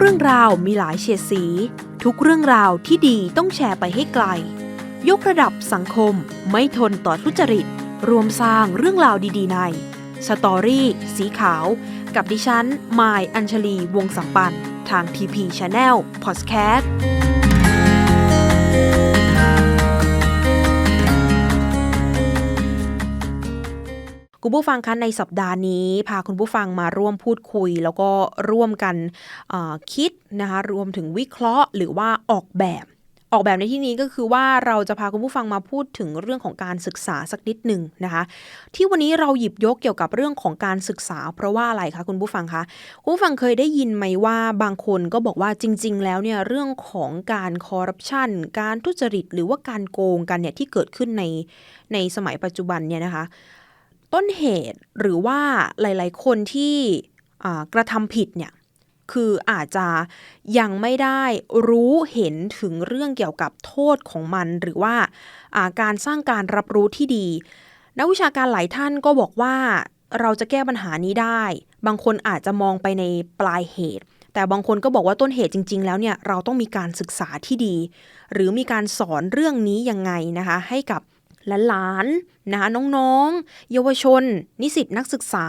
เรื่องราวมีหลายเฉดสี ทุกเรื่องราวที่ดีต้องแชร์ไปให้ไกล ยกระดับสังคมไม่ทนต่อทุจริต รวมสร้างเรื่องราวดีๆในสตอรี่สีขาว กับดิฉันมายอัญชลีวงสัมปันธ์ทาง TP Channel Podcast คุ คุณผู้ฟังคะในสัปดาห์นี้ พาคุณผู้ฟังมาร่วมพูดคุย แล้วก็ร่วมกันคิดนะคะรวมถึงวิเคราะห์หรือว่าออกแบบ ออกแบบในที่นี้ก็คือว่าเราจะพาคุณผู้ฟังมาพูดถึงเรื่องของการศึกษาสักนิดหนึ่งนะคะที่วันนี้เราหยิบยกเกี่ยวกับเรื่องของการศึกษา เพราะว่าอะไรคะคุณผู้ฟังคะคุณผู้ฟังเคยได้ยินไหมว่าบางคนก็บอกว่าจริง ๆ แล้วเนี่ยเรื่องของการคอร์รัปชันการทุจริต หรือว่าการโกงกันเนี่ยที่เกิดขึ้นในในสมัยปัจจุบันเนี่ยนะคะ ต้นเหตุหรือว่าหลาย ๆ คนที่กระทำผิดเนี่ยคืออาจจะยังไม่ได้รู้เห็นถึงเรื่องเกี่ยวกับโทษของมัน หรือว่าอ่าการสร้างการรับรู้ที่ดี นักวิชาการหลายท่านก็บอกว่าเราจะแก้ปัญหานี้ได้ บางคนอาจจะมองไปในปลายเหตุ แต่บางคนก็บอกว่าต้นเหตุจริง ๆ แล้วเนี่ยเราต้องมีการศึกษาที่ดี หรือมีการสอนเรื่องนี้ยังไงนะคะ ให้กับ หลานๆนะคะน้องๆ เยาวชน นิสิตนักศึกษา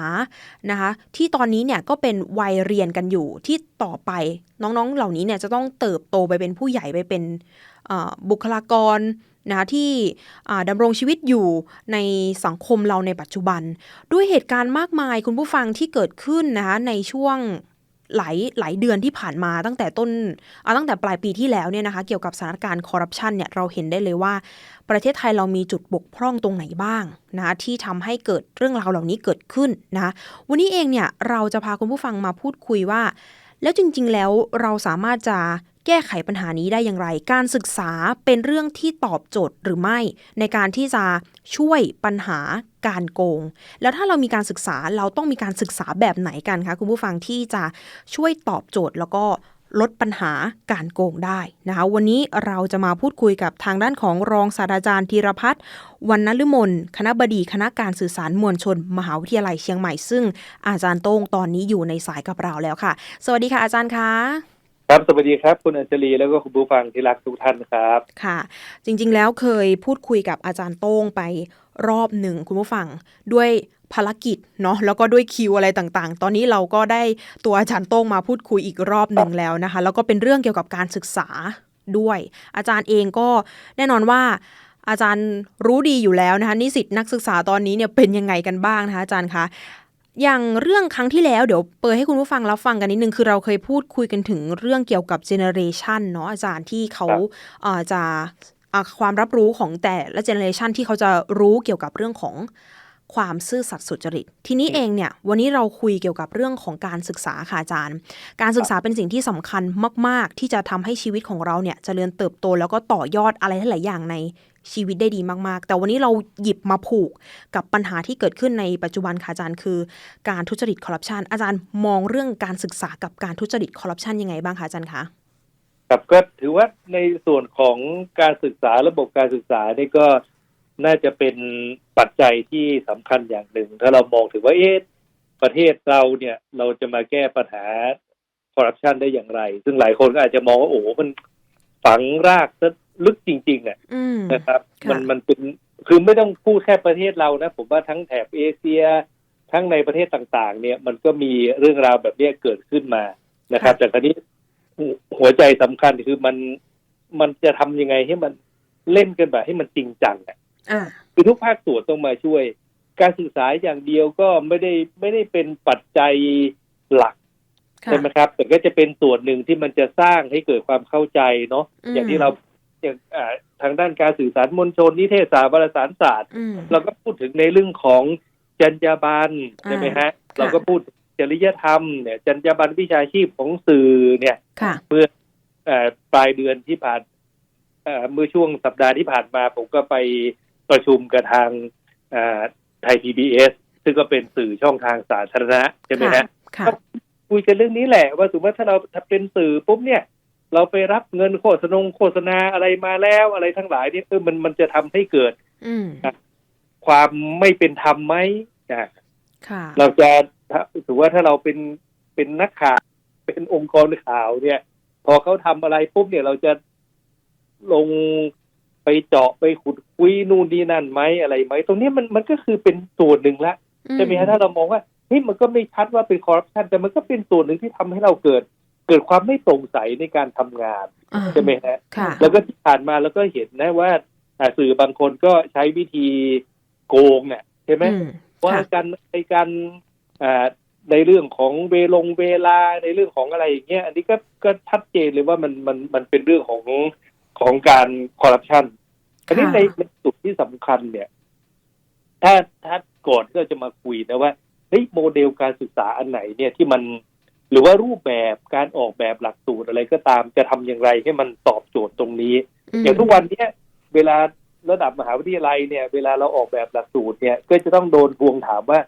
นะคะที่ตอนนี้เนี่ยก็เป็นวัยเรียนกันอยู่ที่ต่อไปน้องๆ เหล่านี้เนี่ยจะต้องเติบโตไปเป็นผู้ใหญ่ไปเป็นบุคลากรนะคะที่ดำรงชีวิตอยู่ในสังคมเราในปัจจุบัน ด้วยเหตุการณ์มากมายคุณผู้ฟังที่เกิดขึ้นนะคะในช่วง หลายหลายเดือนที่ผ่านมาตั้งแต่ต้นเอาตั้งแต่ปลายปีที่แล้วเนี่ยนะคะเกี่ยวกับสถานการณ์คอร์รัปชันเนี่ยเราเห็นได้เลยว่า ประเทศไทยเรามีจุดบกพร่องตรงไหนบ้างนะที่ทำให้เกิดเรื่องราวเหล่านี้เกิดขึ้นนะวันนี้เองเนี่ยเราจะพาคุณผู้ฟังมาพูดคุยว่า แล้วจริง ๆ แล้วเราสามารถจะ แก้ไขปัญหานี้ได้อย่างไร การศึกษาเป็นเรื่องที่ตอบโจทย์หรือไม่ ในการที่จะช่วยปัญหาการโกง แล้วถ้าเรามีการศึกษาเราต้องมีการศึกษาแบบไหนกันคะคุณผู้ฟังที่จะช่วยตอบโจทย์แล้วก็ลดปัญหาการโกงได้นะคะ วันนี้เราจะมาพูดคุยกับทางด้านของรองศาสตราจารย์ธีรพัฒน์วรรณฤมลคณะบดีคณะการสื่อสารมวลชน มหาวิทยาลัยเชียงใหม่ซึ่งอาจารย์โต้งตอนนี้อยู่ในสายกับเราแล้วค่ะ สวัสดีค่ะอาจารย์คะ ครับ สวัสดีครับ คุณอัญชลีแล้วก็คุณผู้ฟังที่รักทุกท่านครับ ค่ะ จริง ๆ แล้วเคยพูดคุยกับอาจารย์โต้งไปรอบหนึ่งคุณผู้ฟังด้วยภารกิจเนาะแล้วก็ด้วยคิวอะไรต่างๆ ตอนนี้เราก็ได้ตัวอาจารย์โต้งมาพูดคุยอีกรอบหนึ่งแล้วนะคะ แล้วก็เป็นเรื่องเกี่ยวกับการศึกษาด้วย อาจารย์เองก็แน่นอนว่าอาจารย์รู้ดีอยู่แล้วนะคะนิสิตนักศึกษาตอนนี้เนี่ยเป็นยังไงกันบ้างนะคะอาจารย์คะ อย่างเรื่องครั้งที่แล้วเดี๋ยวเปิดให้คุณผู้ฟังรับฟังกันนิดนึง คือเราเคยพูดคุยกันถึงเรื่องเกี่ยวกับเจเนอเรชันเนาะอาจารย์ที่เขาครับเอ่อจะอ่าความรับรู้ของแต่ละเจเนอเรชันที่เขาจะรู้เกี่ยวกับเรื่องของความซื่อสัตย์สุจริต ทีนี้เองเนี่ย วันนี้เราคุยเกี่ยวกับเรื่องของการศึกษาค่ะอาจารย์ การศึกษาเป็นสิ่งที่สำคัญมาก ๆ ที่จะทำให้ชีวิตของเราเนี่ยเจริญเติบโตแล้วก็ต่อยอดอะไรหลายๆอย่างใน ชีวิตได้ดีมากๆ แต่วันนี้เราหยิบมาผูกกับปัญหาที่เกิดขึ้นในปัจจุบันค่ะอาจารย์คือการทุจริตคอร์รัปชันอาจารย์มองเรื่องการศึกษากับการทุจริตคอร์รัปชันยังไงบ้างคะอาจารย์คะครับก็ถือว่าในส่วนของการศึกษาระบบการศึกษานี่ก็น่าจะเป็นปัจจัยที่สำคัญอย่างหนึ่ง ถ้าเรามองถึงว่าเอ๊ะประเทศเราเนี่ยเราจะมาแก้ปัญหาคอร์รัปชันได้อย่างไร ซึ่งหลายคนก็อาจจะมองว่าโอ้มันฝังรากซะ ลึกจริงๆอะอืมนะครับค่ะมันมันเป็นคือไม่ต้องพูดแค่ประเทศเรานะ ผมว่าทั้งแถบเอเชีย ทั้งในประเทศต่างๆ เนี่ย มันก็มีเรื่องราวแบบเนี้ยเกิดขึ้นมานะครับ แต่คราวนี้หัวหัวใจสำคัญคือมันมันจะทำยังไงให้มันเล่นกันแบบให้มันจริงจังอะอ่าคือทุกภาคส่วนต้องมาช่วย การศึกษาอย่างเดียวก็ไม่ได้ไม่ได้เป็นปัจจัยหลักค่ะใช่ไหมครับ แต่ก็จะเป็นส่วนหนึ่งที่มันจะสร้างให้เกิดความเข้าใจเนาะอืมอย่างที่เรา อย่างอ่าทางด้านการสื่อสารมวลชนนิเทศศาสตร์วารสารศาสตร์อืมเราก็พูดถึงในเรื่องของจรรยาบรรณอ่าใช่ไหมฮะค่ะเราก็พูดจริยธรรมเนี่ยจรรยาบรรณวิชาชีพของสื่อเนี่ยค่ะเมื่อเอ่อปลายเดือนที่ผ่านเอ่อเมื่อช่วงสัปดาห์ที่ผ่านมาผมก็ไปประชุมกับทางไทยพีบีเอสซึ่งก็เป็นสื่อช่องทางสาธารณะใช่ไหมฮะค่ะคุยกันเรื่องนี้แหละว่าสมมติว่าถ้าเราถ้าเป็นสื่อปุ๊บเนี่ย เราไปรับเงินโฆษณงโฆษณาอะไรมาแล้วอะไรทั้งหลายเนี่ยเออมันมันจะทำให้เกิดอืมความไม่เป็นธรรมไหมอะค่ะเราจะถ้าถือว่าถ้าเราเป็นเป็นนักข่าวเป็นองค์กรข่าว เนี่ย พอเขาทำอะไรปุ๊บเนี่ยเราจะลงไปเจาะไปขุดคุยนู่นนี่นั่นไหมอะไรไหมตรงเนี้ยมันมันก็คือเป็นส่วนหนึ่งละใช่ไหมฮะถ้าเรามองว่าเฮ้ยมันก็ไม่ชัดว่าเป็นคอร์รัปชันแต่มันก็เป็นส่วนหนึ่งที่ทำให้เราเกิด เกิดความไม่โปร่งใสในการทำงานอ่าใช่ไหมฮะค่ะแล้วก็ที่ผ่านมาแล้วก็เห็นนะว่าอ่าสื่อบางคนก็ใช้วิธีโกงเนี่ยใช่ไหมอืมว่าค่ะการในการอ่าในเรื่องของเวลงเวลาในเรื่องของอะไรอย่างเงี้ยอันนี้ก็ก็ชัดเจนเลยว่ามันมันมันเป็นเรื่องของของการคอร์รัปชันอันนี้ค่ะในในจุดที่สำคัญเนี่ย ถ้าถ้าก่อนก็จะมาคุยนะว่าเฮ้ยโมเดลการศึกษาอันไหนเนี่ยที่มัน หรือว่ารูปแบบการออกแบบหลักสูตรอะไรก็ตามจะทำอย่างไรให้มันตอบโจทย์ตรงนี้มอย่างทุกวันเนี้ยเวลาระดับมหาวิทยาลัยเนี่ย เวลาเราออกแบบหลักสูตรเนี่ย ก็จะต้องโดนทวงถามว่า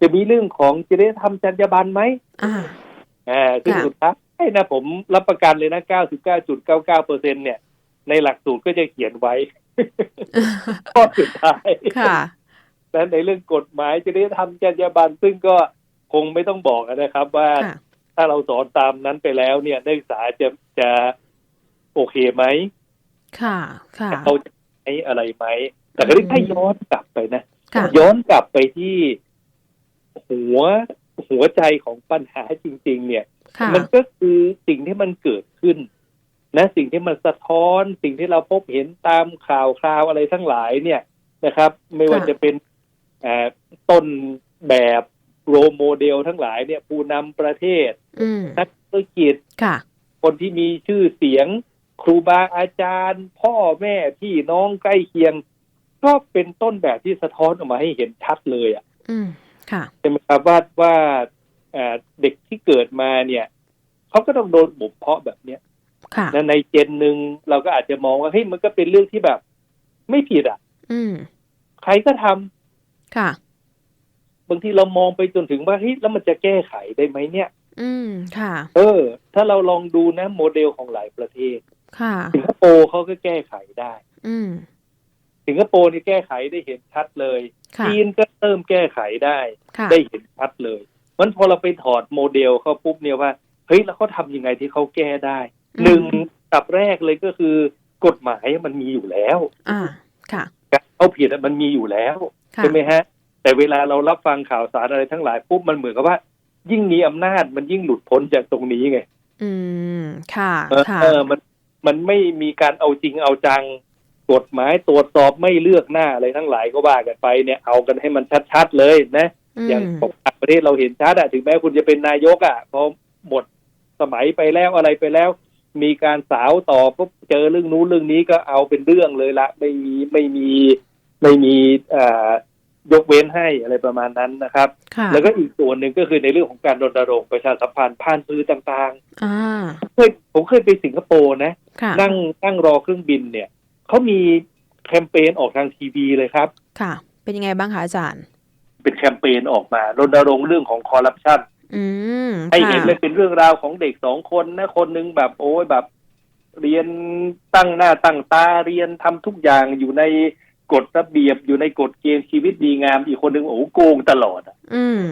จะมีเรื่องของจริยธรรมจรรยาบรรณไหมอ่าอ่าซึ่งค่ะสุดท้ายนะผมรับประกันเลยนะ 99.99เปอร์เซ็นเนี่ย ในหลักสูตรก็จะเขียนไว้ข้อสุดท้ายค่ะและในเรื่องกฎหมายจริยธรรมจรรยาบรรณซึ่งก็คงไม่ต้องบอกนะครับว่าค่ะ ถ้าเราสอนตามนั้นไปแล้ว เนี่ยนักศึกษาจะจะโอเคไหมค่ะค่ะเขาจะใช้อะไรไหมแต่ก็ถ้าย้อนกลับไปนะค่ะย้อนกลับไปที่หัวหัวใจของปัญหาจริง ๆ เนี่ยค่ะมันก็คือสิ่งที่มันเกิดขึ้น นะ สิ่งที่มันสะท้อน สิ่งที่เราพบเห็นตามข่าวคราวอะไรทั้งหลายเนี่ยนะครับ ไม่ว่าค่ะจะเป็นเอ่อต้นแบบ โรโมเดลทั้งหลายเนี่ยผู้นำประเทศอืมนักธุรกิจค่ะคนที่มีชื่อเสียง ครูบาอาจารย์ พ่อแม่พี่น้องใกล้เคียง ก็เป็นต้นแบบที่สะท้อนออกมาให้เห็นชัดเลยอะอืมค่ะใช่ไหมครับว่าว่าเอ่อเด็กที่เกิดมาเนี่ยเขาก็ต้องโดนบ่มเพาะแบบเนี้ยค่ะนะในเจนหนึ่งเราก็อาจจะมองว่าเฮ้ยมันก็เป็นเรื่องที่แบบ ไม่ผิดอะ อืมใครก็ทำค่ะ บางทีเรามองไปจนถึงว่าเฮ้ยแล้วมันจะแก้ไขได้ไหมเนี่ย อืมค่ะ เออ ถ้าเราลองดูนะโมเดลของหลายประเทศ ค่ะสิงคโปร์เขาก็แก้ไขได้ อืมสิงคโปร์นี่แก้ไขได้เห็นชัดเลยค่ะจีนก็เริ่มแก้ไขได้ค่ะได้เห็นชัดเลยมันพอเราไปถอดโมเดลเขาปุ๊บเนี่ยว่าเฮ้ยแล้วเขาทำยังไงที่เขาแก้ได้อืมหนึ่งตับแรกเลยก็คือกฎหมายมันมีอยู่แล้ว อ่า ค่ะการเอาผิดอะมันมีอยู่แล้วค่ะใช่ไหมฮะ แต่เวลาเรารับฟังข่าวสารอะไรทั้งหลายปุ๊บมันเหมือนกับว่า ยิ่งมีอำนาจมันยิ่งหลุดพ้นจากตรงนี้ไง อืมค่ะเออค่ะเออมันมันไม่มีการเอาจริงเอาจังกฎหมายตรวจสอบไม่เลือกหน้าอะไรทั้งหลายก็ว่ากันไปเนี่ยเอากันให้มันชัดๆเลยนะ อย่างของต่างประเทศเราเห็นชัดอะถึงแม้คุณจะเป็นนายกอะพอหมดสมัยไปแล้วอะไรไปแล้ว มีการสาวต่อปุ๊บเจอเรื่องนู้นเรื่องนี้ก็เอาเป็นเรื่องเลยละ ไม่มีไม่มีไม่มีเอ่อ ยกเว้นให้อะไรประมาณนั้นนะครับค่ะแล้วก็อีกส่วนหนึ่งก็คือในเรื่องของการรณรงค์ประชาสัมพันธ์ผ่านสื่อต่างอ่าๆเคยผมเคยไปสิงคโปร์นะค่ะนั่งนั่งรอเครื่องบินเนี่ยเขามีแคมเปญออกทางทีวีเลยครับ ค่ะ เป็นยังไงบ้างคะอาจารย์ เป็นแคมเปญออกมารณรงค์เรื่องของคอร์รัปชันอืมให้เห็นค่ะเลยเป็นเรื่องราวของเด็กสองคนนะคนหนึ่งแบบโอ้ยแบบ เรียนตั้งหน้าตั้งตาเรียนทำทุกอย่างอยู่ใน กฎระเบียบอยู่ในกฎเกณฑ์ชีวิตดีงาม อีกคนหนึ่งโอ้โหโกงตลอดอะอืม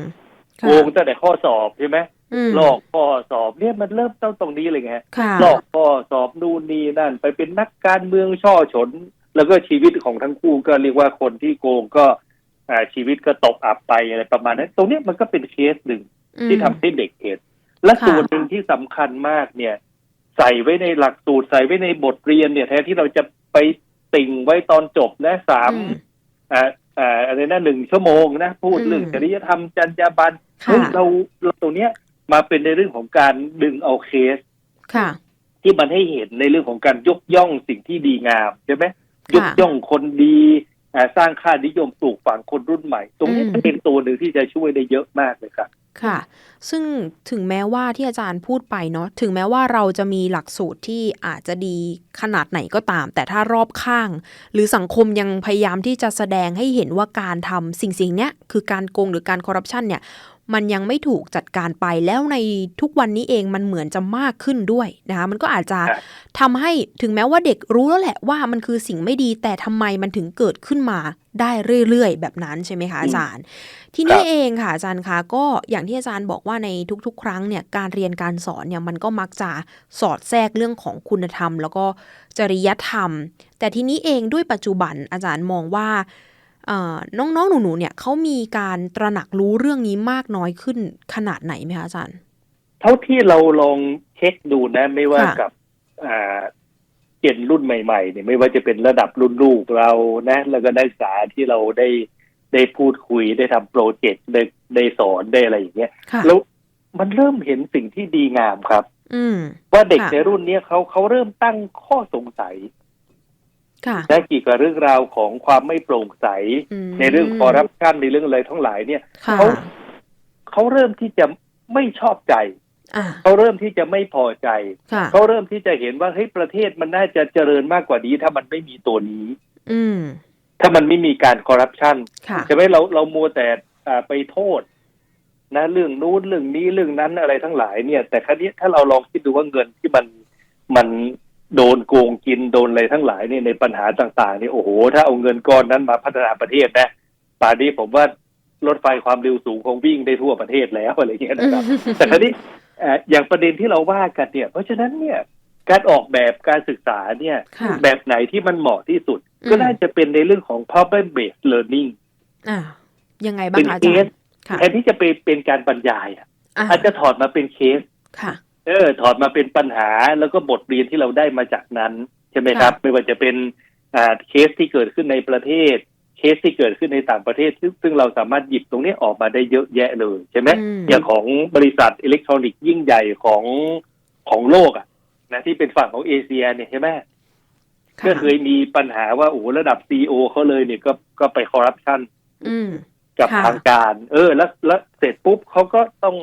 โกงตั้งแต่ข้อสอบใช่ไหมอืมลอกข้อสอบเนี่ยมันเริ่มต้นตรงนี้เลยไงค่ะลอกข้อสอบนู่นนี่นั่น ไปเป็นนักการเมืองช่อฉน แล้วก็ชีวิตของทั้งคู่ก็เรียกว่าคนที่โกงก็อ่าชีวิตก็ตกอับไปอะไรประมาณนั้น ตรงเนี้ยมันก็เป็นเคสหนึ่งที่ทำให้เด็กเห็นและค่ะส่วนหนึ่งที่สำคัญมากเนี่ย ใส่ไว้ในหลักสูตรใส่ไว้ในบทเรียนเนี่ย แทนที่เราจะไป ติ่งไว้ตอนจบนะสามอืมอ่าอ่าอะไรนะหนึ่งชั่วโมงนะ พูดอืมเรื่องจริยธรรมจรรยาบรรณค่ะเฮ้ยเราเราตรงเนี้ยมาเป็นในเรื่องของการดึงเอาเคส ค่ะ ที่มันให้เห็นในเรื่องของการยกย่องสิ่งที่ดีงามใช่ไหมยกค่ะย่องคนดีอ่าสร้างค่านิยมปลูกฝังคนรุ่นใหม่ ตรงนี้อืมจะเป็นตัวหนึ่งที่จะช่วยได้เยอะมากเลยครับ ค่ะ ซึ่งถึงแม้ว่าที่อาจารย์พูดไปเนาะถึงแม้ว่าเราจะมีหลักสูตรที่อาจจะดีขนาดไหนก็ตาม แต่ถ้ารอบข้าง หรือสังคมยังพยายามที่จะแสดงให้เห็นว่าการทำสิ่งสิ่งเนี้ยคือการโกงหรือการคอร์รัปชันเนี่ย มันยังไม่ถูกจัดการไปแล้วในทุกวันนี้เองมันเหมือนจะมากขึ้นด้วยนะคะมันก็อาจจะครับทำให้ถึงแม้ว่าเด็กรู้แล้วแหละว่ามันคือสิ่งไม่ดีแต่ทำไมมันถึงเกิดขึ้นมาได้เรื่อยๆ แบบนั้นใช่ไหมคะอาจารย์ ทีนี้เองค่ะอาจารย์คะก็อย่างที่อาจารย์บอกว่าในทุก ๆ ครั้งเนี่ยการเรียนการสอนเนี่ยมันก็มักจะสอดแทรกเรื่องของคุณธรรม แล้วก็จริยธรรม แต่ทีนี้เองด้วยปัจจุบันอาจารย์มองว่าเอ่อ น้องๆ หนูๆ เนี่ยเขามีการตระหนักรู้เรื่องนี้มากน้อยขึ้นขนาดไหนไหมคะอาจารย์ เท่าที่เราลองเช็คดูนะ ไม่ว่าค่ะกับอ่าเจนรุ่นใหม่ๆ เนี่ยไม่ว่าจะเป็นระดับรุ่นลูกเรานะ แล้วก็นักศึกษาที่เราได้ได้พูดคุยได้ทำโปรเจกต์ได้ได้สอนได้อะไรอย่างเงี้ยค่ะแล้วมันเริ่มเห็นสิ่งที่ดีงามครับอืมว่าเด็กค่ะในรุ่นเนี้ยเขาเขาเริ่มตั้งข้อสงสัย ค่ะนะเกี่ยวกับเรื่องราวของความไม่โปร่งใสมในเรื่องคอร์รัปชันในเรื่องอะไรทั้งหลายเนี่ยค่ะเขาเขาเริ่มที่จะไม่ชอบใจอ่าเขาเริ่มที่จะไม่พอใจค่ะเขาเริ่มที่จะเห็นว่าเฮ้ยประเทศมันน่าจะเจริญมากกว่านี้ ถ้ามันไม่มีตัวนี้อืมถ้ามันไม่มีการคอร์รัปชันค่ะใช่ไหมเราเรามัวแต่อ่าไปโทษ นะเรื่องนู้นเรื่องนี้เรื่องนั้นอะไรทั้งหลายเนี่ย แต่ครั้นี้ถ้าเราลองคิดดูว่าเงินที่มันมัน โดนโกงกินโดนอะไรทั้งหลายเนี่ยในปัญหาต่างๆเนี่ยโอ้โห ถ้าเอาเงินก้อนนั้นมาพัฒนาประเทศนะป่านนี้ผมว่ารถไฟความเร็วสูงคงวิ่งได้ทั่วประเทศแล้วอะไรอย่างเงี้ยนะครับ แต่คราวนี้เอ่ออย่างประเด็นที่เราว่ากันเนี่ย เพราะฉะนั้นเนี่ยการออกแบบการศึกษาเนี่ยค่ะแบบไหนที่มันเหมาะที่สุดอืมก็น่าจะเป็นในเรื่องของ problem based learning อ่ายังไงบ้าเป็งนคะอาเคจารสย์ค่ะแทนที่จะไปเป็นการบรรยายอะอ่าอาจจะถอดมาเป็นเคสค่ะ เออถอดมาเป็นปัญหาแล้วก็บทเรียนที่เราได้มาจากนั้นใช่ไหมครับค่ะไม่ว่าจะเป็นอ่าเคสที่เกิดขึ้นในประเทศ เคสที่เกิดขึ้นในต่างประเทศ ซึ่งซึ่งเราสามารถหยิบตรงนี้ออกมาได้เยอะแยะเลยใช่ไหมอืมอย่างของบริษัทอิเล็กทรอนิกส์ยิ่งใหญ่ของของโลกอะนะที่เป็นฝั่งของเอเชียเนี่ยใช่ไหมค่ะก็เคยมีปัญหาว่าโอ้โหระดับซีอเขาเลยเนี่ยก็ก็ไปคอร์รัปชันอืมกับค่ะทางการ เออ แล้วแล้วเสร็จปุ๊บเขาก็ต้อง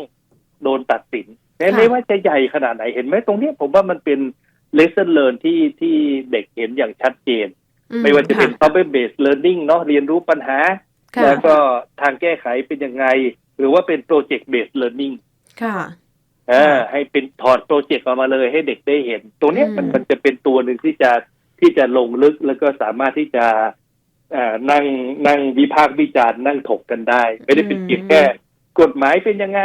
โดนตัดสินแต่ค่ะ ไม่ว่าจะใหญ่ขนาดไหนเห็นไหมตรงเนี้ยผมว่ามันเป็น lesson learn ที่ที่เด็กเห็นอย่างชัดเจนอืไม่ว่าจะเป็นค่ problem based learning เนาะเรียนรู้ปัญหาค่ะแล้วก็ทางแก้ไขเป็นยังไง หรือว่าเป็น project based learning ค่ะเออให้เป็นถอดโปรเจกต์ออกมาเลยให้เด็กได้เห็นตรงเนี้ยมันอืมมันจะเป็นตัวหนึ่งที่จะที่จะลงลึกแล้วก็สามารถที่จะเอ่อนั่งนั่งวิพากษ์วิจารณ์นั่งถกกันได้ ไม่ได้เป็นเพียงแค่ กฎหมายเป็นยังไง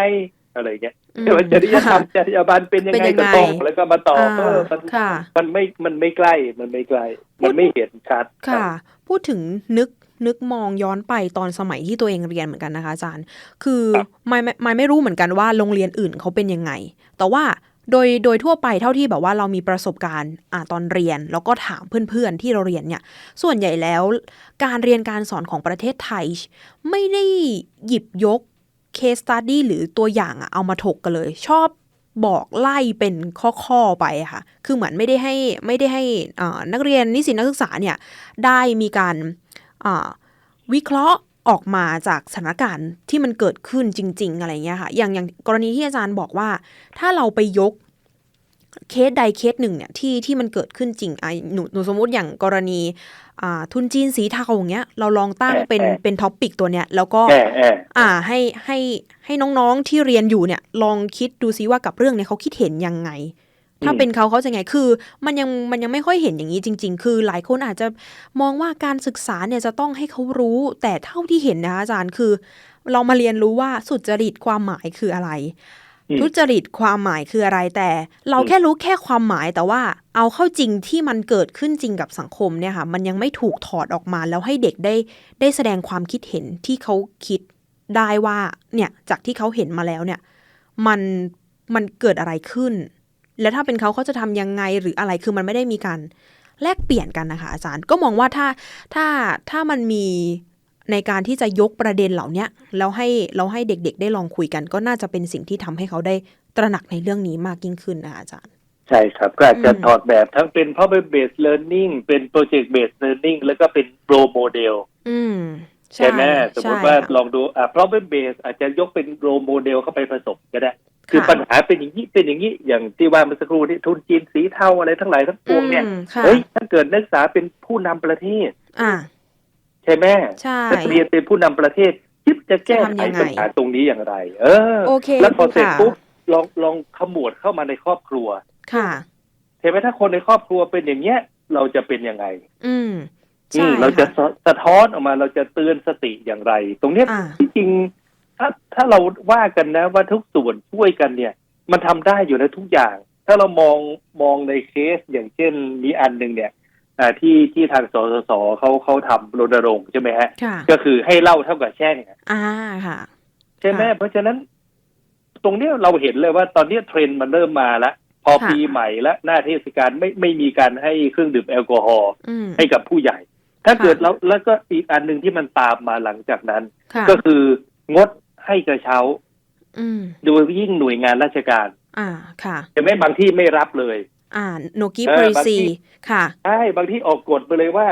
อะไรเงี้ยอืมแต่ว่าจริยธรรมจริยาบรรณเป็นยังเป็นไงยังก็ไงต้องแล้วก็มาตอบอ่าเออมันค่ะมันไม่มันไม่ใกล้มันไม่ใกล้ มันไม่เห็นชัดค่ะ พูดถึงนึกนึกมองย้อนไปตอนสมัยที่ตัวเองเรียนเหมือนกันนะคะอาจารย์ คือไม่ไม่ไม่ไม่รู้เหมือนกันว่าโรงเรียนอื่นเขาเป็นยังไง แต่ว่าโดยโดยทั่วไปเท่าที่แบบว่าเรามีประสบการณ์อ่าตอนเรียน แล้วก็ถามเพื่อนๆที่เราเรียนเนี่ย ส่วนใหญ่แล้ว การเรียนการสอนของประเทศไทย ไม่ได้หยิบยก case study หรือตัวอย่างอะเอามาถกกันเลย ชอบบอกไล่เป็นข้อๆไปค่ะ คือเหมือนไม่ได้ให้ไม่ได้ให้นักเรียนนิสิตนักศึกษาเนี่ยได้มีการวิเคราะห์ออกมาจากสถานการณ์ที่มันเกิดขึ้นจริง ๆ อะไรเงี้ยค่ะ อย่างอย่างกรณีที่อาจารย์บอกว่า ถ้าเราไปยก เคสใดเคสหนึ่งเนี่ยที่ที่มันเกิดขึ้นจริงอะหนูหนูสมมติอย่างกรณีอ่าทุนจีนสีเทาอย่างเงี้ยเราลองตั้งเป็นเป็นท็อปปิกตัวเนี้ยแล้วก็แอบแอบอ่าให้ให้ให้น้องๆที่เรียนอยู่เนี่ยลองคิดดูซิว่ากับเรื่องเนี่ยเขาคิดเห็นยังไง ถ้าเป็นเขาเขาจะไงคือ มันยังมันยังไม่ค่อยเห็นอย่างนี้จริง ๆ คือหลายคนอาจจะมองว่าการศึกษาเนี่ยจะต้องให้เขารู้ แต่เท่าที่เห็นนะคะอาจารย์คือ เรามาเรียนรู้ว่าสุจริตความหมายคืออะไรอืม ทุจริตความหมายคืออะไรแต่ เราแค่รู้แค่ความหมายแต่ว่า เอาเข้าจริงที่มันเกิดขึ้นจริงกับสังคมเนี่ยค่ะ มันยังไม่ถูกถอดออกมาแล้วให้เด็กได้ได้แสดงความคิดเห็นที่เขาคิดได้ว่าเนี่ยจากที่เขาเห็นมาแล้วเนี่ย มันมันเกิดอะไรขึ้น แล้วถ้าเป็นเขาเขาจะทำยังไงหรืออะไรคือมันไม่ได้มีการแลกเปลี่ยนกันนะคะอาจารย์ก็มองว่าถ้าถ้าถ้ามันมี ในการที่จะยกประเด็นเหล่าเนี้ยแล้วให้เราให้เด็กๆ ได้ลองคุยกัน ก็น่าจะเป็นสิ่งที่ทำให้เขาได้ตระหนักในเรื่องนี้มากยิ่งขึ้นนะคะอาจารย์ ใช่ครับ ก็อาจจะอืมถอดแบบทั้งเป็น problem based learning เป็น project based learning แล้วก็เป็น role model อืมใช่ไหมสมมติว่าใช่ค่ะลองดูอ่า problem based อาจจะยกเป็น role model เข้าไปผสมก็ได้ คือค่ะปัญหาเป็นอย่างนี้เป็นอย่างนี้อย่างที่ว่าเมื่อสักครู่ที่ทุนจีนสีเทาอะไรทั้งหลายทั้งปวงเนี่ยอืมค่ะเฮ้ยถ้าเกิดนักศึกษาเป็นผู้นำประเทศ อ่า ใช่ไหมใช่นักเรียนเป็นผู้นำประเทศคิดจะแก้จะทำไขยังไงปัญหาตรงนี้อย่างไร เออโอเคแล้วพอเสร็จค่ะปุ๊บลองลองขมวดเข้ามาในครอบครัว ค่ะเห็นไหมถ้าคนในครอบครัวเป็นอย่างเงี้ย เราจะเป็นยังไง อืมอืใช่มเราจะค่ะสะสะท้อนออกมาเราจะเตือนสติอย่างไร ตรงเนี้ยอ่าที่จริง ถ้าถ้าเราว่ากันนะว่าทุกส่วนช่วยกันเนี่ย มันทำได้อยู่แล้วทุกอย่าง ถ้าเรามองมองในเคสอย่างเช่นมีอันหนึ่งเนี่ยอ่า ที่ที่ทางสสสเขาเขาทำรณรงค์ใช่ไหมฮะค่ะก็คือให้เหล่าเท่ากับแช่งอะอ่าค่ะ ใช่ไหมค่ะเพราะฉะนั้น ตรงเนี้ยเราเห็นเลยว่าตอนเนี้ยเทรนด์มันเริ่มมาแล้วพอค่ะปีใหม่และหน้าเทศกาลไม่ไม่มีการให้เครื่องดื่มแอลกอฮอล์อืมให้กับผู้ใหญ่ ถ้าค่ะเกิดแล้วแล้วก็อีกอันหนึ่งที่มันตามมาหลังจากนั้นค่ะก็คืองดให้กระเช้าอืมโดยยิ่งหน่วยงานราชการ อ่าค่ะใช่ไหมบางที่ไม่รับเลย อ่าโนกิเอพอริบางซีที่ค่ะใช่บางที่ออกกฎไปเลยว่า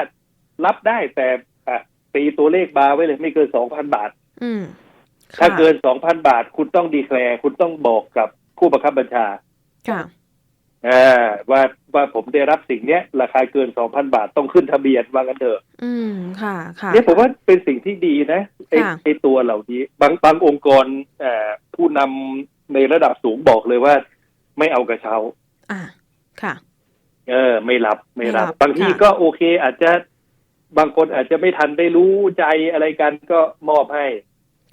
รับได้แต่อะตีตัวเลขบาร์ไว้เลยไม่เกินสองพันบาท อืมถ้าค่ะเกินสองพันบาท คุณต้องดีแคลร์คุณต้องบอกกับผู้บังคับบัญชา ค่ะอ่าว่าว่าผมได้รับสิ่งเนี้ย ราคาเกินสองพันบาทต้องขึ้นทะเบียนว่ากันเถอะ อืมค่ะค่ะเนี่ยผมว่าเป็นสิ่งที่ดีนะไอ้ค่ะไอ้ตัวเหล่านี้ บางบางองค์กรเอ่อผู้นำในระดับสูงบอกเลยว่า ไม่เอากระเช้า อ่า ค่ะ เออ ไม่รับไม่รับไม่รับบางที่ค่ะก็โอเค อาจจะบางคนอาจจะไม่ทันได้รู้ใจอะไรกันก็มอบให้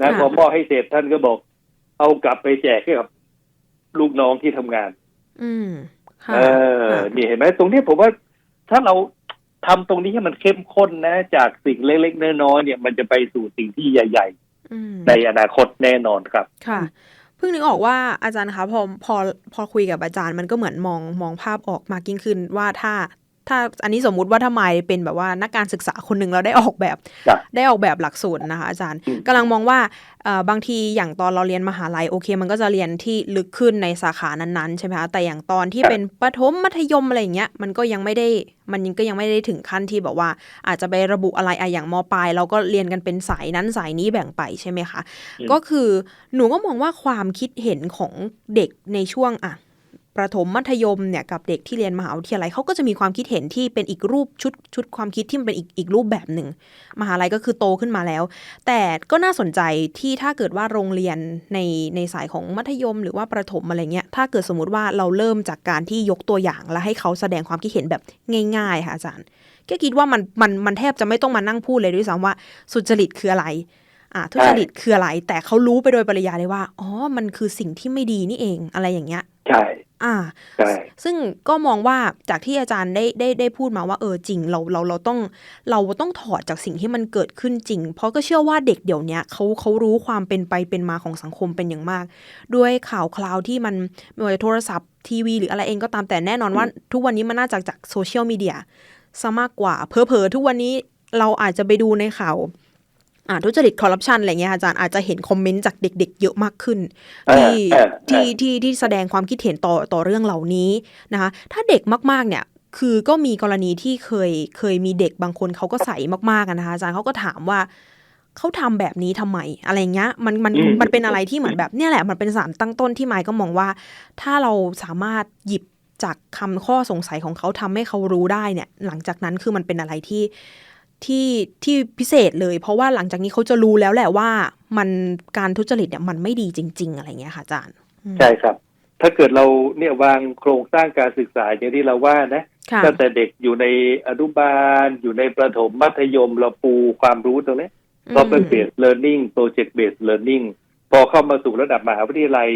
นะพอมอบให้เสร็จท่านก็บอก เอากลับไปแจกให้กับ ลูกน้องที่ทำงาน อืมค่ะเออค่ะนี่เห็นไหมตรงนี้ผมว่าถ้าเราทำตรงนี้ให้มันเข้มข้นนะ จากสิ่งเล็กๆน้อยๆเนี่ย มันจะไปสู่สิ่งที่ใหญ่อืมๆในอนาคตแน่นอนครับ ค่ะเพิ่งนึกออกว่าอาจารย์คะพอพอพอคุยกับอาจารย์มันก็เหมือนมองมองภาพออกมากยิ่งขึ้นว่าถ้า ถ้าอันนี้สมมุติว่าถ้าไมายเป็นแบบว่านักการศึกษาคนหนึ่งเราได้ออกแบบจ้ะได้ออกแบบหลักสูตรนะคะอาจารย์อืมกำลังมองว่าเอ่อบางทีอย่างตอนเราเรียนมหาลัยโอเค มันก็จะเรียนที่ลึกขึ้นในสาขานั้นๆใช่ไหมคะแต่อย่างตอนที่เป็นประถมมัธยมอะไรอย่างเงี้ยมันก็ยังไม่ได้มันยังก็ยังไม่ได้ถึงขั้นที่แบบว่า อาจจะไประบุอะไรอะอย่างมปลายเราก็เรียนกันเป็นสายนั้นสายนี้แบ่งไปใช่ไหมคะอืมก็คือหนูก็มองว่าความคิดเห็นของเด็กในช่วงอะ ประถมมัธยมเนี่ยกับเด็กที่เรียนมหาวิทยาลัยเขาก็จะมีความคิดเห็นที่เป็นอีกรูปชุดชุดความคิดที่มันเป็นอีกอีกรูปแบบหนึ่ง มหาลัยก็คือโตขึ้นมาแล้ว แต่ก็น่าสนใจที่ถ้าเกิดว่าโรงเรียนในในสายของมัธยม หรือว่าประถมอะไรเงี้ยถ้าเกิดสมมติว่าเราเริ่มจากการที่ยกตัวอย่าง และให้เขาแสดงความคิดเห็นแบบง่าย ๆ ค่ะอาจารย์ก็คิดว่ามันมันมันแทบจะไม่ต้องมานั่งพูดเลยด้วยซ้ำว่าสุจริตคืออะไร ทุจริตคืออะไร แต่เขารู้ไปโดยปริยายเลยว่าอ๋อมันคือสิ่งที่ไม่ดีนี่เองอะไรอย่างเงี้ยใช่อ่าใช่ซึ่งก็มองว่าจากที่อาจารย์ได้ได้ได้พูดมาว่าเออจริงเราเราเราต้องเราต้องถอดจากสิ่งที่มันเกิดขึ้นจริง เพราะก็เชื่อว่าเด็กเดี๋ยวเนี้ยเขาเขารู้ความเป็นไปเป็นมาของสังคมเป็นอย่างมาก ด้วยข่าวคราวที่มันไม่ว่าจะโทรศัพท์ทีวีหรืออะไรเองก็ตามแต่แน่นอนว่า ทุกวันนี้มันน่าจะจากโซเชียลมีเดียซะมากกว่าเพอเพอๆทุกวันนี้เราอาจจะไปดูในข่าวอ่า ทุจริตคอร์รัปชันอะไรเงี้ยอาจารย์อาจจะเห็นคอมเมนต์จากเด็ก ๆ เยอะมากขึ้น ที่เออเออที่ที่ที่แสดงความคิดเห็นต่อต่อเรื่องเหล่านี้นะคะ ถ้าเด็กมากๆเนี่ยคือก็มีกรณีที่เคยเคยมีเด็กบางคนเขาก็ใสมากๆอะนะคะอาจารย์เขาก็ถามว่าเขาทำแบบนี้ทำไมอะไรเงี้ยมันมันอืมมันเป็นอะไรที่เหมือนแบบเนี่ยแหละมันเป็นสารตั้งต้นที่ไมค์ก็มองว่า ถ้าเราสามารถหยิบจากคำข้อสงสัยของเขาทำให้เขารู้ได้เนี่ย หลังจากนั้นคือมันเป็นอะไรที่ ที่ที่พิเศษเลย เพราะว่าหลังจากนี้เขาจะรู้แล้วแหละว่ามันการทุจริตเนี่ยมันไม่ดีจริง ๆ อะไรเงี้ยค่ะอาจารย์ ใช่ครับ ถ้าเกิดเราเนี่ยวางโครงสร้างการศึกษาอย่างที่เราว่านะค่ะตั้งแต่เด็กอยู่ในอนุบาล อยู่ในประถมมัธยมเราปูความรู้ตรงนี้ topic based learning project based learning พอเข้ามาสู่ระดับมหาวิทยาลัย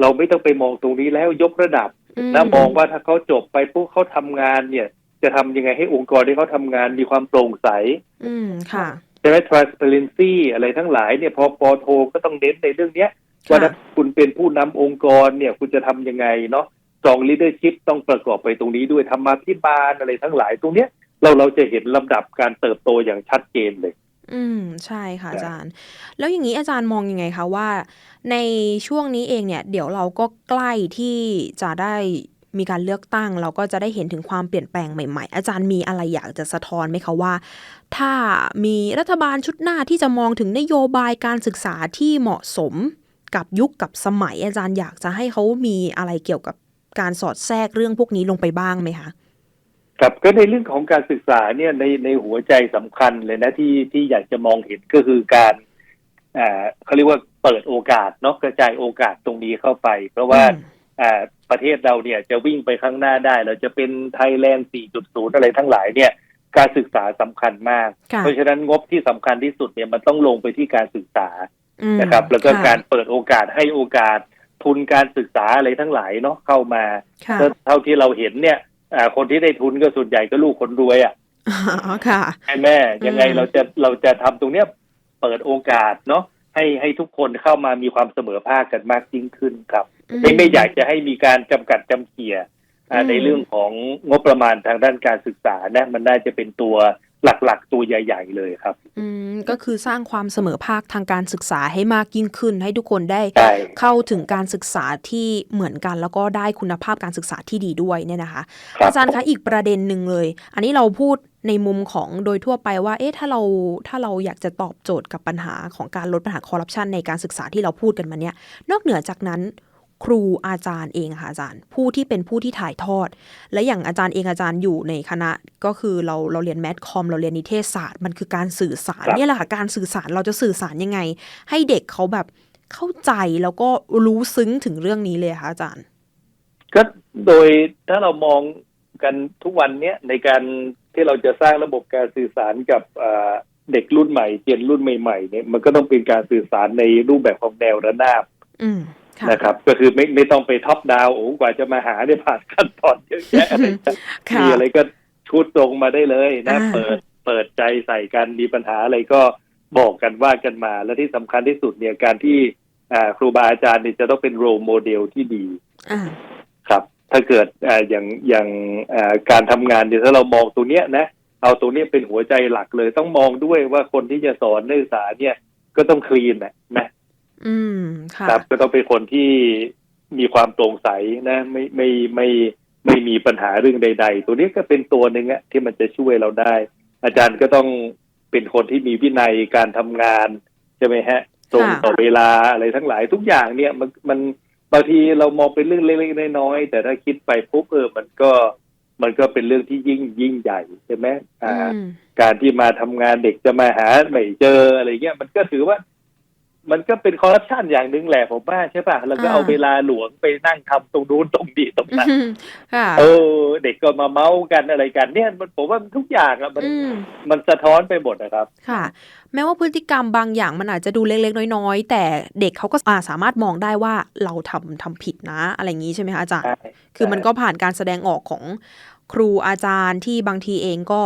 เราไม่ต้องไปมองตรงนี้แล้วยกระดับนะมองว่าถ้าเขาจบไปปุ๊บเขาทำงานเนี่ย จะทำยังไงให้องค์กรที่เขาทำงานมีความโปร่งใส อืมค่ะใช่ไหม transparency อะไรทั้งหลายเนี่ยพอปอโทก็ต้องเน้นในเรื่องเนี้ยค่ะว่าถ้าคุณเป็นผู้นำองค์กรเนี่ยคุณจะทำยังไงเนาะ strong leadership ต้องประกอบไปตรงนี้ด้วยธรรมาภิบาลอะไรทั้งหลายตรงเนี้ยเราเราจะเห็นลำดับการเติบโตอย่างชัดเจนเลย อืมใช่ค่ะใช่อาจารย์ แล้วอย่างนี้อาจารย์มองยังไงคะว่า ในช่วงนี้เองเนี่ย เดี๋ยวเราก็ใกล้ที่จะได้ มีการเลือกตั้ง เราก็จะได้เห็นถึงความเปลี่ยนแปลงใหม่ ๆ อาจารย์มีอะไรอยากจะสะท้อนไหมคะว่า ถ้ามีรัฐบาลชุดหน้าที่จะมองถึงนโยบายการศึกษาที่เหมาะสมกับยุคกับสมัยอาจารย์อยากจะให้เขามีอะไรเกี่ยวกับการสอดแทรกเรื่องพวกนี้ลงไปบ้างไหมคะครับก็ในเรื่องของการศึกษาเนี่ยในในหัวใจสำคัญเลยนะที่ที่อยากจะมองเห็นก็คือการอ่าเขาเรียกว่าเปิดโอกาสเนาะกระจายโอกาสตรงนี้เข้าไป เพราะว่าอืมอ่า ประเทศเราเนี่ยจะวิ่งไปข้างหน้าได้ เราจะเป็นไทยแลนด์ 4.0 อะไรทั้งหลายเนี่ยการศึกษาสำคัญมากค่ะเพราะฉะนั้นงบที่สำคัญที่สุดเนี่ยมันต้องลงไปที่การศึกษาอืมนะครับ แล้วก็ค่ะการเปิดโอกาสให้โอกาสทุนการศึกษาอะไรทั้งหลายเนาะเข้ามาค่ะเท่าที่เราเห็นเนี่ยอ่าคนที่ได้ทุนก็ส่วนใหญ่ก็ลูกคนรวยอะอ๋อค่ะใช่แม่ยังไงอืมเราจะเราจะทำตรงเนี้ยเปิดโอกาสเนาะให้ให้ทุกคนเข้ามามีความเสมอภาคกันมากยิ่งขึ้นครับอืม ไม่ไม่อยากจะให้มีการจำกัดจำเขี่ยอ่าอืมในเรื่องของงบประมาณทางด้านการศึกษานะมันน่าจะเป็นตัวหลักๆ ตัวใหญ่ ๆ เลยครับ อืมก็คือสร้างความเสมอภาคทางการศึกษาให้มากยิ่งขึ้น ให้ทุกคนได้ใช่เข้าถึงการศึกษาที่เหมือนกัน แล้วก็ได้คุณภาพการศึกษาที่ดีด้วยเนี่ยนะคะครับอาจารย์คะอีกประเด็นหนึ่งเลย อันนี้เราพูดในมุมของโดยทั่วไปว่า เอ๊ะถ้าเราถ้าเราอยากจะตอบโจทย์กับปัญหาของการลดปัญหาคอร์รัปชันในการศึกษาที่เราพูดกันมาเนี่ย นอกเหนือจากนั้น ครูอาจารย์เองอะค่ะอาจารย์ ผู้ที่เป็นผู้ที่ถ่ายทอด และอย่างอาจารย์เองอาจารย์อยู่ในคณะ ก็คือเราเราเรียนแมทคอมเราเรียนนิเทศศาสตร์มันคือการสื่อสารครับเนี่ยแหละค่ะการสื่อสารเราจะสื่อสารยังไง ให้เด็กเขาแบบเข้าใจแล้วก็รู้ซึ้งถึงเรื่องนี้เลยค่ะอาจารย์ ก็โดยถ้าเรามองกันทุกวันเนี้ยในการที่เราจะสร้างระบบการสื่อสารกับอ่าเด็กรุ่นใหม่เจนรุ่นใหม่ๆเนี่ยมันก็ต้องเป็นการสื่อสารในรูปแบบของแนวระนาบอืมค่ะ นะครับ ก็คือไม่ไม่ต้องไปท็อปดาวน์โอ้กว่าจะมาหาเนี่ยผ่านขั้นตอนเยอะแยะอะไรค่ะมีอะไรก็ชุดตรงมาได้เลยนะอ่าเปิดเปิดใจใส่กันมีปัญหาอะไรก็บอกกันว่ากันมา และที่สำคัญที่สุดเนี่ยการที่อ่าครูบาอาจารย์เนี่ยจะต้องเป็นโรโมเดลที่ดีอ่าครับ ถ้าเกิดอ่าอย่างอย่างอ่าการทำงานเนี่ยถ้าเรามองตรงเนี้ยนะเอาตรงเนี้ยเป็นหัวใจหลักเลย ต้องมองด้วยว่าคนที่จะสอนนักศึกษาเนี่ยก็ต้องคลีนนะนะ อืมค่ะครับก็ต้องเป็นคนที่มีความโปร่งใสนะ ไม่ไม่ไม่ไม่มีปัญหาเรื่องใด ๆ ตัวนี้ก็เป็นตัวหนึ่งอะที่มันจะช่วยเราได้ อาจารย์ก็ต้องเป็นคนที่มีวินัยการทำงานใช่ไหมฮะตรงต่อเวลาอะไรทั้งหลายทุกอย่างเนี่ยมันมันบางทีเรามองเป็นเรื่องเล็กๆน้อยๆแต่ถ้าคิดไปปุ๊บเออมันก็มันก็เป็นเรื่องที่ยิ่งยิ่งใหญ่ใช่ไหมอ่าอืมการที่มาทำงานเด็กจะมาหาไม่เจออะไรเงี้ยมันก็ถือว่า มันก็เป็นคอร์รัปชันอย่างหนึ่งแหละผมว่าใช่ป่ะแล้วก็อ่าเอาเวลาหลวงไปนั่งทำตรงนู้นตรงนี้ตรงนั้นอืมค่ะเออเด็กก็มาเมาส์กันอะไรกันเนี่ยมันผมว่าทุกอย่างอะมันอืมมันสะท้อนไปหมดนะครับ ค่ะ แม้ว่าพฤติกรรมบางอย่างมันอาจจะดูเล็กๆ น้อยๆ แต่เด็กเขาก็อ่าสามารถมองได้ว่าเราทำทำผิดนะ อะไรอย่างนี้ใช่ไหมคะอาจารย์ใช่คือมันก็ผ่านการแสดงออกของ ครูอาจารย์ที่บางทีเองก็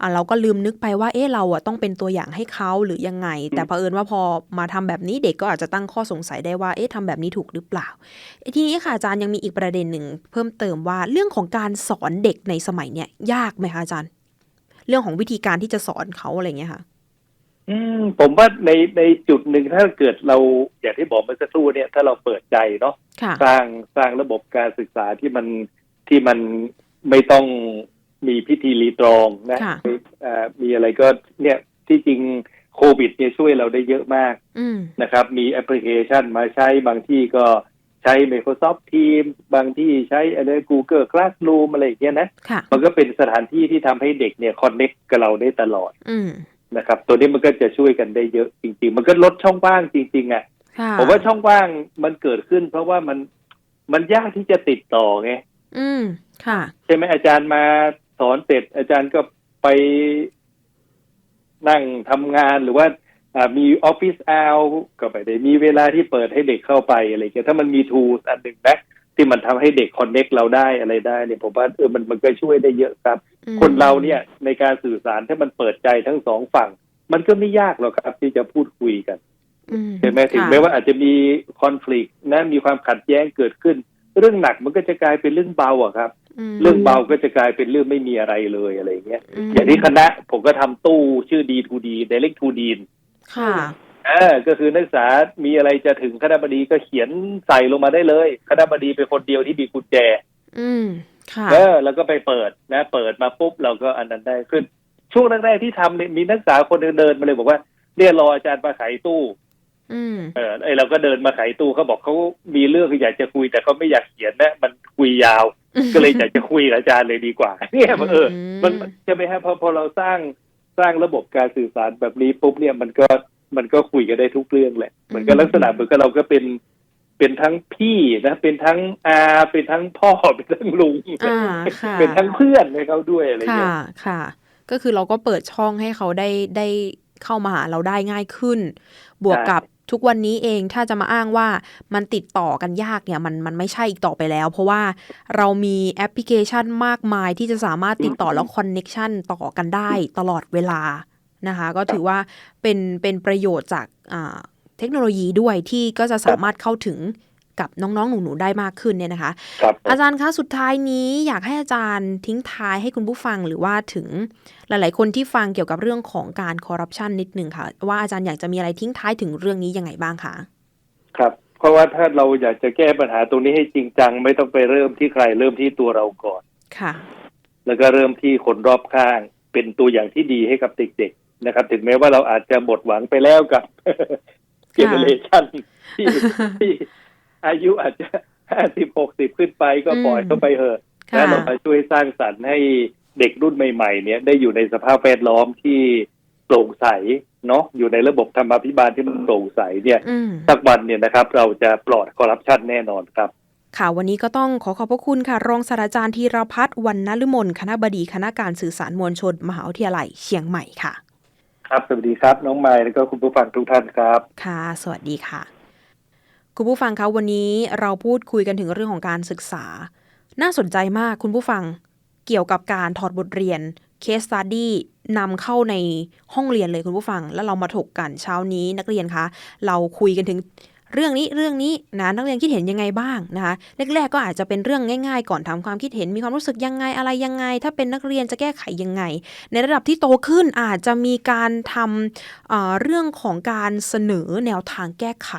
อะเราก็ลืมนึกไปว่าเอ๊ะเราอะต้องเป็นตัวอย่างให้เขาหรือยังไง แต่เผอิญว่าพอมาทำแบบนี้เด็กก็อาจจะตั้งข้อสงสัยได้ว่าเอ๊ะทำแบบนี้ถูกหรือเปล่าเอ๊ะทีนี้ค่ะอาจารย์ยังมีอีกประเด็นหนึ่งเพิ่มเติมว่าเรื่องของการสอนเด็กในสมัยเนี้ยยากไหมคะอาจารย์ เรื่องของวิธีการที่จะสอนเขาอะไรอย่างเงี้ยค่ะอืมผมว่าในในจุดหนึ่งถ้าเกิดเราอย่างที่บอกเมื่อสักครู่เนี่ย ถ้าเราเปิดใจเนาะค่ะสร้างสร้างระบบการศึกษาที่มันที่มัน ไม่ต้องมีพิธีรีตรองนะค่ะไม่เอ่อมีอะไรก็เนี่ยที่จริงโควิดเนี่ยช่วยเราได้เยอะมากอืมนะครับ มีแอปพลิเคชันมาใช้บางที่ก็ใช้ Microsoft Teams บางที่ใช้อะไร Google Classroom อะไรอย่างเงี้ยนะค่ะมันก็เป็นสถานที่ที่ทำให้เด็กเนี่ยคอนเน็กกับเราได้ตลอดอืมนะครับ ตัวนี้มันก็จะช่วยกันได้เยอะจริง ๆ มันก็ลดช่องว่างจริง ๆอะค่ะผมว่าช่องว่างมันเกิดขึ้น เพราะว่ามันมันยากที่จะติดต่อไงอืม ค่ะใช่ไหมอาจารย์มาสอนเสร็จ อาจารย์ก็ไปนั่งทำงานหรือว่าอ่ามีออฟฟิศอาวก็ไปได้มีเวลาที่เปิดให้เด็กเข้าไปอะไรเงี้ยถ้ามันมีทูอันหนึ่งนะที่มันทำให้เด็กคอนเน็กเราได้อะไรได้เนี่ยผมว่าเออมันมันก็ช่วยได้เยอะครับอืมคนเราเนี่ยในการสื่อสารถ้ามันเปิดใจทั้งสองฝั่ง มันก็ไม่ยากหรอกครับ ที่จะพูดคุยกันอืมใช่ไหมถึงค่ะแม้ว่าอาจจะมีคอน FLICT นะมีความขัดแย้งเกิดขึ้น เรื่องหนักมันก็จะกลายเป็นเรื่องเบาอะครับม เรื่องเบาก็จะกลายเป็นเรื่องไม่มีอะไรเลยอะไรอย่างเงี้ยมอย่างที่คณะผมก็ทำตู้ชื่อ D2D Direct to Dean ค่ะอ่าก็คือนักศึกษามีอะไรจะถึงคณะบดีก็เขียนใส่ลงมาได้เลย คณะบดีเป็นคนเดียวที่มีกุญแจ อืมค่ะเออแล้วก็ไปเปิดนะ เปิดมาปุ๊บเราก็อันนั้นได้ขึ้น ช่วงแรกๆที่ทำเนี่ยมีนักศึกษาคนหนึ่งเดินมาเลยบอกว่าเนี่ยรออาจารย์มาไขตู้อืมเออไอเราก็เดินมาไขตู้เขาบอกเขามีเรื่องอยากจะคุยแต่เขาไม่อยากเขียนนะ มันคุยยาว ก็เลยอยากจะคุยกับอาจารย์เลยดีกว่า เนี่ยเออ มันใช่ไหมฮะพอพอเราสร้างสร้างระบบการสื่อสารแบบนี้ปุ๊บเนี่ยมันก็มันก็คุยกันได้ทุกเรื่องแหละเหมือนกับลักษณะเหมือนกับเราก็เป็นเป็นทั้งพี่นะ เป็นทั้งอาเป็นทั้งพ่อเป็นทั้งลุงอ่าค่ะเป็นทั้งเพื่อนให้เขาด้วยอะไรค่ะเงี้ยค่ะ ก็คือเราก็เปิดช่องให้เขาได้ได้เข้ามาหาเราได้ง่ายขึ้น บวกกับ ทุกวันนี้เองถ้าจะมาอ้างว่ามันติดต่อกันยากเนี่ยมันมันไม่ใช่อีกต่อไปแล้ว เพราะว่าเรามีแอปพลิเคชันมากมายที่จะสามารถติดต่อแล้วคอนเน็ชันต่อกันได้ตลอดเวลานะคะ ก็ถือว่าเป็นเป็นประโยชน์จากอ่าเทคโนโลยีด้วยที่ก็จะสามารถเข้าถึงกับน้องๆ หนูๆ ได้มากขึ้นเนี่ยนะคะครับอาจารย์คะสุดท้ายนี้อยากให้อาจารย์ทิ้งท้ายให้คุณผู้ฟังหรือว่าถึง หลาย ๆ คนที่ฟังเกี่ยวกับเรื่องของการคอร์รัปชันนิดหนึ่งค่ะ ว่าอาจารย์อยากจะมีอะไรทิ้งท้ายถึงเรื่องนี้ยังไงบ้างคะครับ เพราะว่าถ้าเราอยากจะแก้ปัญหาตรงนี้ให้จริงจัง ไม่ต้องไปเริ่มที่ใครเริ่มที่ตัวเราก่อนค่ะ แล้วก็เริ่มที่คนรอบข้างเป็นตัวอย่างที่ดีให้กับเด็ก ๆ นะครับ ถึงแม้ว่าเราอาจจะหมดหวังไปแล้วกับเจเนเรชันที่ที่อายุอาจจะห้าสิบหกสิบขึ้นไปก็ปล่อยอืมเขาไปเถอะค่ะแล้วเรามาช่วยสร้างสรรค์ให้ เด็กรุ่นใหม่ๆ เนี่ยได้อยู่ในสภาพแวดล้อมที่โปร่งใสเนาะอยู่ในระบบธรรมาภิบาลที่มันโปร่งใสเนี่ยอืมสักวันเนี่ยนะครับ เราจะปลอดคอร์รัปชันแน่นอนครับค่ะวันนี้ก็ต้องขอขอบพระคุณค่ะ รองศาสตราจารย์ธีรพัฒน์วรรณฤมลคณะบดีคณะการสื่อสารมวลชน มหาวิทยาลัยเชียงใหม่ค่ะ ครับสวัสดีครับ น้องไม้แล้วก็คุณผู้ฟังทุกท่านครับ ค่ะ สวัสดีค่ะ คุณผู้ฟังคะวันนี้เราพูดคุยกันถึงเรื่องของการศึกษา น่าสนใจมากคุณผู้ฟัง เกี่ยวกับการถอดบทเรียน case study นำเข้าในห้องเรียนเลยคุณผู้ฟัง แล้วเรามาถกกันเช้านี้นักเรียนคะ เราคุยกันถึงเรื่องนี้เรื่องนี้นะนักเรียนคิดเห็นยังไงบ้างนะคะแรกๆก็อาจจะเป็นเรื่องง่าย ๆ ก่อนทำความคิดเห็นมีความรู้สึกยังไงอะไรยังไง ถ้าเป็นนักเรียนจะแก้ไขยังไง ในระดับที่โตขึ้นอาจจะมีการทำเเรื่องของการเสนอแนวทางแก้ไข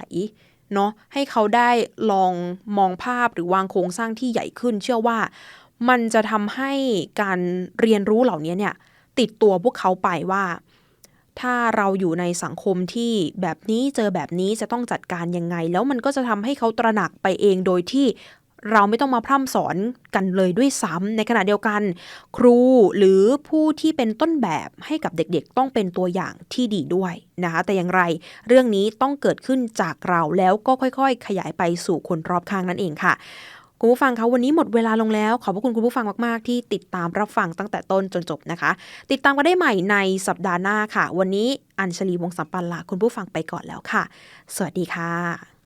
เนาะให้เขาได้ลองมองภาพหรือวางโครงสร้างที่ใหญ่ขึ้น เชื่อว่า มันจะทำให้การเรียนรู้เหล่านี้เนี่ยติดตัวพวกเขาไปว่า ถ้าเราอยู่ในสังคมที่แบบนี้เจอแบบนี้จะต้องจัดการยังไง แล้วมันก็จะทำให้เขาตระหนักไปเองโดยที่เราไม่ต้องมาพร่ำสอนกันเลยด้วยซ้ำในขณะเดียวกัน ครูหรือผู้ที่เป็นต้นแบบให้กับเด็กๆ ต้องเป็นตัวอย่างที่ดีด้วยนะคะแต่อย่างไรเรื่องนี้ต้องเกิดขึ้นจากเราแล้วก็ค่อยๆ ขยายไปสู่คนรอบข้างนั่นเองค่ะ คุณผู้ฟังคะวันนี้หมดเวลาลงแล้ว ขอบพระคุณคุณผู้ฟังมากๆ ที่ติดตามรับฟังตั้งแต่ต้นจนจบนะคะ ติดตามกันได้ใหม่ในสัปดาห์หน้าค่ะ วันนี้อัญชลีวงสัมปันลาคุณผู้ฟังไปก่อนแล้วค่ะ สวัสดีค่ะ